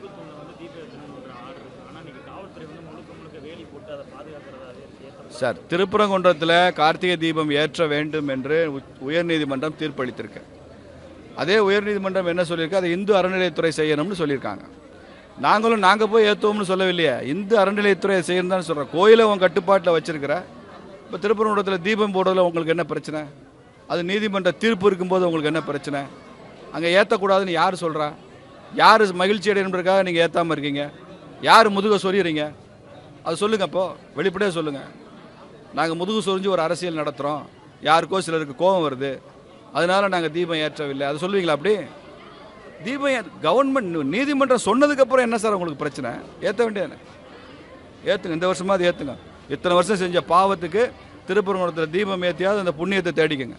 தீபத்தூண்ல வந்து தீப ஏற்றணுன்ற ஆர்டர் இருக்கு. ஆனால் நீங்கள் காவல்துறை வந்து முழுக்க முழுக்க வேலி போட்டு அதை பாதுகாக்கிறதாவே சார் திருப்பரங்குன்றத்தில் கார்த்திகை தீபம் ஏற்ற வேண்டும் என்று உயர்நீதிமன்றம் தீர்ப்பளித்திருக்கு. அதே உயர்நீதிமன்றம் என்ன சொல்லியிருக்கு? அதை இந்து அறநிலையத்துறை செய்யணும்னு சொல்லியிருக்காங்க. நாங்களும் நாங்கள் போய் ஏற்றுவோம்னு சொல்லவில்லையே. இந்து அறநிலையத்துறை செய்யணும் தான் சொல்கிறோம் கோயிலை உன் கட்டுப்பாட்டில் வச்சிருக்கிற இப்போ திருப்பரங்குன்றத்தில் தீபம் போடுறதுல உங்களுக்கு என்ன பிரச்சனை? அது நீதிமன்ற தீர்ப்பு இருக்கும்போது உங்களுக்கு என்ன பிரச்சனை? அங்கே ஏற்றக்கூடாதுன்னு யார் சொல்கிறா யார் மகிழ்ச்சி அடையணுன்றக்காக நீங்கள் ஏற்றாமல் இருக்கீங்க? யார் முதுக சொறிகிறீங்க அது சொல்லுங்கள் அப்போது வெளிப்படையாக சொல்லுங்கள் நாங்கள் முதுகு சொரிஞ்சு ஒரு அரசியல் நடத்துகிறோம் யாருக்கோ சிலருக்கு கோபம் வருது. அதனால் நாங்கள் தீபம் ஏற்றவில்லை. அது சொல்லுவீங்களா அப்படி? தீபம் கவர்மெண்ட் நீதிமன்றம் சொன்னதுக்கப்புறம் என்ன சார் உங்களுக்கு பிரச்சனை? ஏற்ற வேண்டியது ஏற்றுங்க இந்த வருஷமாக அது ஏற்றுங்க இத்தனை வருஷம் செஞ்ச பாவத்துக்கு திருப்பரங்குளத்தில் தீபம் ஏற்றியாவது அந்த புண்ணியத்தை தேடிக்கங்க.